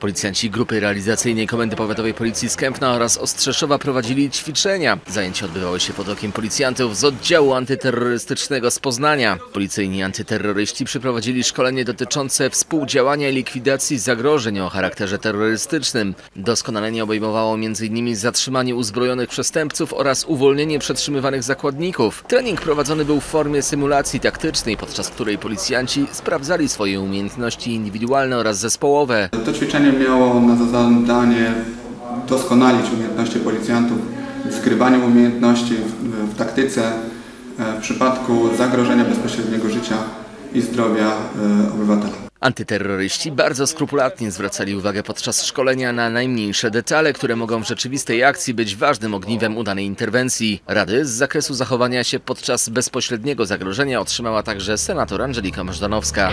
Policjanci Grupy Realizacyjnej Komendy Powiatowej Policji z Kępna oraz Ostrzeszowa prowadzili ćwiczenia. Zajęcia odbywały się pod okiem policjantów z oddziału antyterrorystycznego z Poznania. Policyjni antyterroryści przeprowadzili szkolenie dotyczące współdziałania i likwidacji zagrożeń o charakterze terrorystycznym. Doskonalenie obejmowało m.in. zatrzymanie uzbrojonych przestępców oraz uwolnienie przetrzymywanych zakładników. Trening prowadzony był w formie symulacji taktycznej, podczas której policjanci sprawdzali swoje umiejętności indywidualne oraz zespołowe. To ćwiczenie miało na zadanie doskonalić umiejętności policjantów w umiejętności w, w taktyce e, w przypadku zagrożenia bezpośredniego życia i zdrowia e, obywatela. Antyterroryści bardzo skrupulatnie zwracali uwagę podczas szkolenia na najmniejsze detale, które mogą w rzeczywistej akcji być ważnym ogniwem udanej interwencji. Rady z zakresu zachowania się podczas bezpośredniego zagrożenia otrzymała także senator Angelika Możdanowska.